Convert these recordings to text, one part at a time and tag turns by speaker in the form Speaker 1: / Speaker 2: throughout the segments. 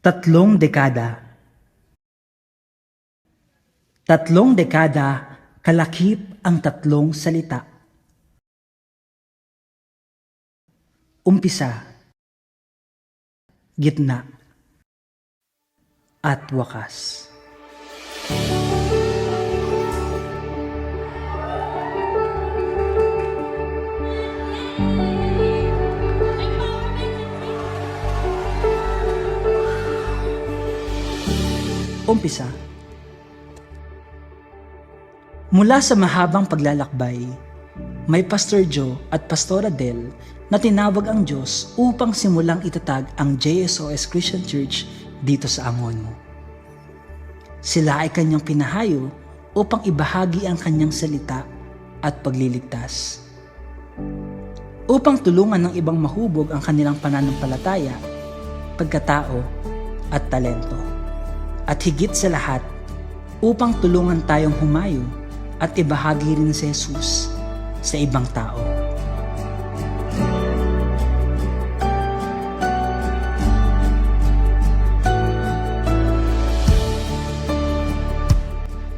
Speaker 1: Tatlong dekada. Tatlong dekada, kalakip ang tatlong salita. Umpisa, gitna, at wakas. Umpisa. Mula sa mahabang paglalakbay, may Pastor Joe at Pastora Del na tinawag ang Diyos upang simulang itatag ang JSOS Christian Church dito sa Angono. Sila ay kanyang pinahayo upang ibahagi ang kanyang salita at pagliligtas. Upang tulungan ng ibang mahubog ang kanilang pananampalataya, pagkatao at talento at higit sa lahat upang tulungan tayong humayo at ibahagi rin si Jesus sa ibang tao.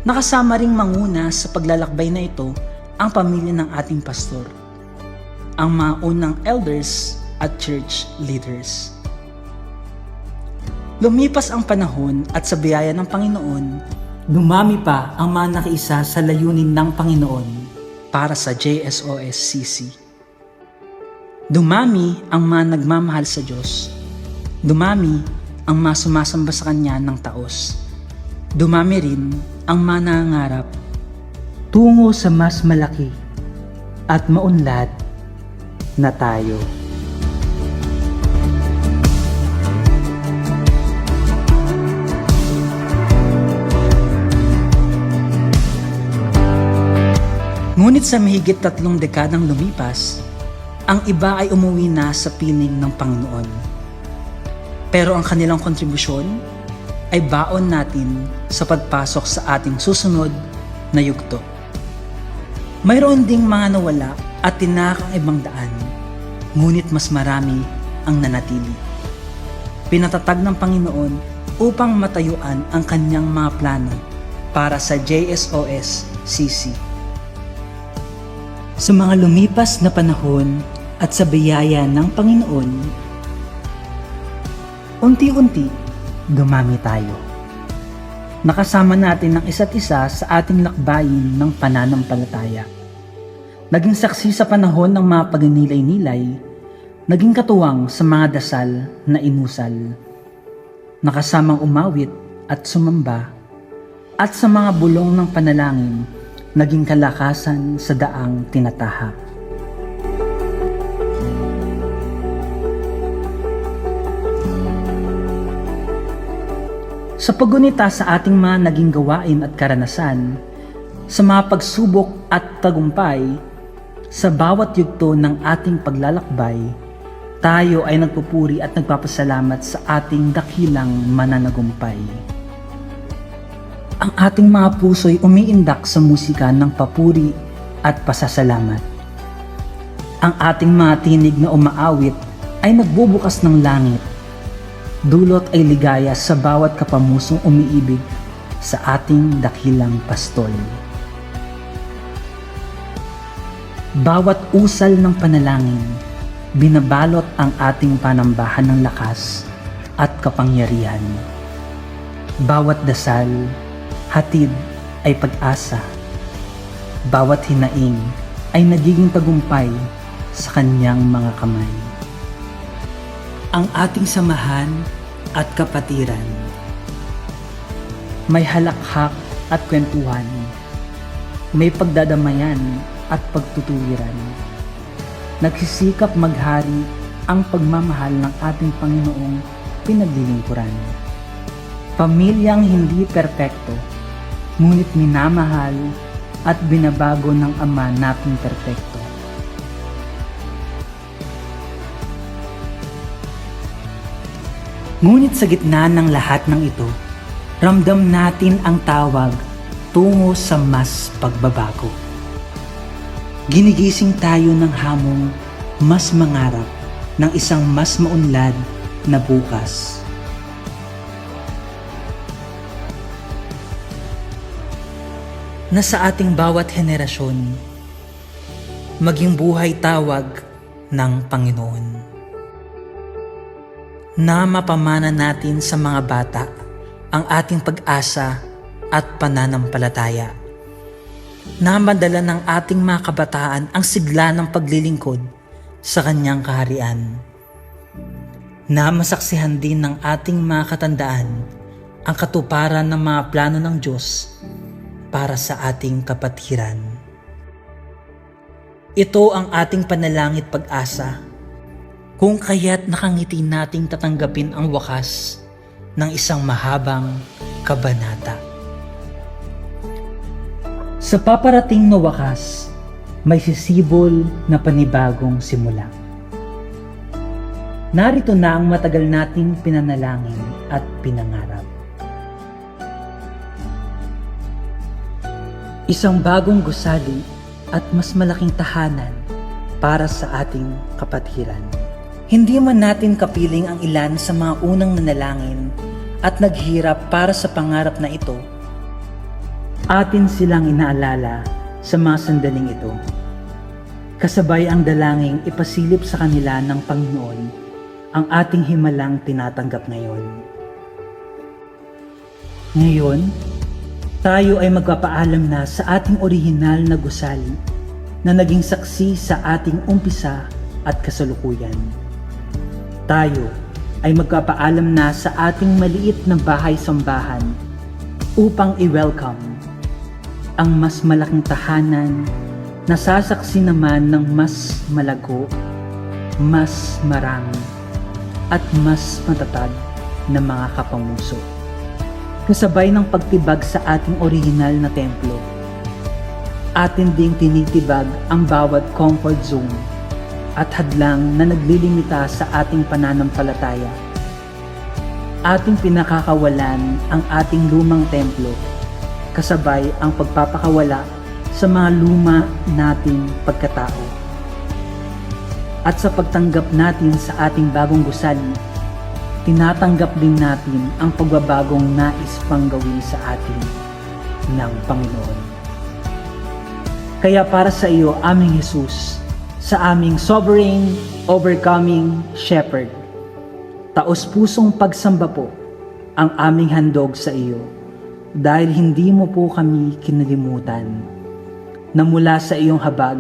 Speaker 1: Nakasama ring manguna sa paglalakbay na ito ang pamilya ng ating pastor, ang mga unang elders at church leaders. Lumipas ang panahon at sa biyaya ng Panginoon, dumami pa ang mga nakiisa sa layunin ng Panginoon para sa JSOSCC. Dumami ang mga nagmamahal sa Diyos. Dumami ang mga sumasamba sa Kanya ng taos. Dumami rin ang mga nangangarap tungo sa mas malaki at maunlad na tayo. Ngunit sa mahigit tatlong dekadang lumipas, ang iba ay umuwi na sa piling ng Panginoon. Pero ang kanilang kontribusyon ay baon natin sa pagpasok sa ating susunod na yugto. Mayroon ding mga nawala at tinakang ibang daan, ngunit mas marami ang nanatili. Pinatatag ng Panginoon upang matayuan ang kanyang mga plano para sa JSOS CC. Sa mga lumipas na panahon at sa biyaya ng Panginoon, unti-unti dumami tayo. Nakasama natin ang isa't isa sa ating lakbayin ng pananampalataya. Naging saksi sa panahon ng mga pagnilay-nilay, naging katuwang sa mga dasal na inusal. Nakasamang umawit at sumamba, at sa mga bulong ng panalangin naging kalakasan sa daang tinatahak. Sa paggunita sa ating mga naging gawain at karanasan, sa mga pagsubok at tagumpay, sa bawat yugto ng ating paglalakbay, tayo ay nagpupuri at nagpapasalamat sa ating dakilang mananagumpay ang ating mga puso'y umiindak sa musika ng papuri at pasasalamat. Ang ating mga tinig na umaawit ay nagbubukas ng langit. Dulot ay ligaya sa bawat kapamusong umiibig sa ating dakilang pastol. Bawat usal ng panalangin, binabalot ang ating panambahan ng lakas at kapangyarihan. Bawat dasal, hatid ay pag-asa. Bawat hinaing ay nagiging tagumpay sa kanyang mga kamay. Ang ating samahan at kapatiran. May halakhak at kwentuhan. May pagdadamayan at pagtutuwiran. Nagsisikap maghari ang pagmamahal ng ating Panginoong pinaglilingkuran. Pamilyang hindi perpekto, ngunit minamahal at binabago ng Ama nating perpekto. Ngunit sa gitna ng lahat ng ito, ramdam natin ang tawag tungo sa mas pagbabago. Ginigising tayo ng hamong mas mangarap ng isang mas maunlad na bukas. Na sa ating bawat henerasyon maging buhay tawag ng Panginoon. Na mapamana natin sa mga bata ang ating pag-asa at pananampalataya. Na madala ng ating mga kabataan ang sigla ng paglilingkod sa kanyang kaharian. Na masaksihan din ng ating mga katandaan ang katuparan ng mga plano ng Diyos para sa ating kapatiran. Ito ang ating panalangit pag-asa kung kaya't nakangiti nating tatanggapin ang wakas ng isang mahabang kabanata. Sa paparating na wakas, may sisibol na panibagong simula. Narito na ang matagal nating pinanalangin at pinangarap. Isang bagong gusali at mas malaking tahanan para sa ating kapatiran. Hindi man natin kapiling ang ilan sa mga unang nanalangin at naghirap para sa pangarap na ito, atin silang inaalala sa mga sandaling ito. Kasabay ang dalangin ipasilip sa kanila ng Panginoon ang ating himalang tinatanggap ngayon. Ngayon, tayo ay magpapaalam na sa ating orihinal na gusali na naging saksi sa ating umpisa at kasalukuyan. Tayo ay magpapaalam na sa ating maliit na bahay-sambahan upang i-welcome ang mas malaking tahanan na sasaksi naman ng mas malago, mas marami, at mas matatag na mga kapamuso kasabay ng pagtibag sa ating orihinal na templo. Atin ding tinitibag ang bawat comfort zone at hadlang na naglilimita sa ating pananampalataya. Ating pinakakawalan ang ating lumang templo, kasabay ang pagpapakawala sa mga luma nating pagkatao. At sa pagtanggap natin sa ating bagong gusali, tinatanggap din natin ang pagbabagong nais pang gawin sa atin ng Panginoon. Kaya para sa iyo, aming Jesus, sa aming sovereign, overcoming shepherd, taos pusong pagsamba po ang aming handog sa iyo dahil hindi mo po kami kinalimutan na mula sa iyong habag,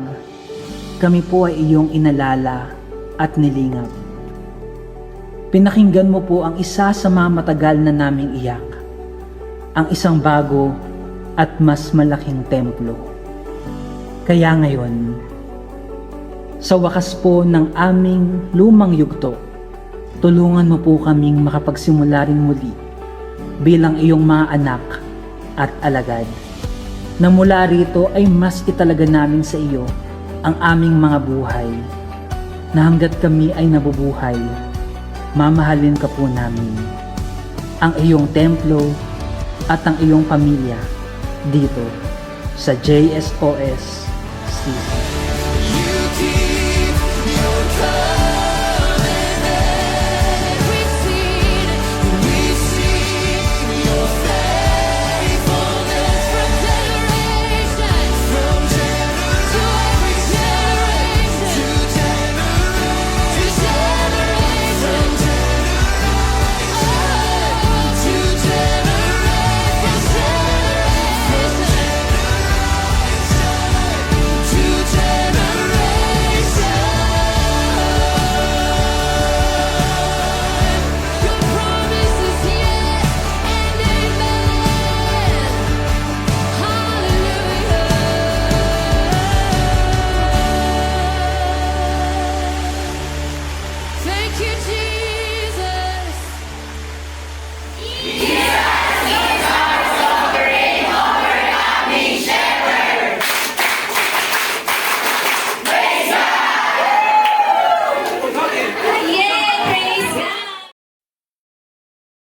Speaker 1: kami po ay iyong inalala at nilingap pinakinggan mo po ang isa sa mga matagal na naming iyak, ang isang bago at mas malaking templo. Kaya ngayon, sa wakas po ng aming lumang yugto, tulungan mo po kaming makapagsimula rin muli bilang iyong mga anak at alagad. Na mula rito ay mas italaga namin sa iyo ang aming mga buhay na hanggat kami ay nabubuhay mamahalin ka po namin ang iyong templo at ang iyong pamilya dito sa JSOS City. you do?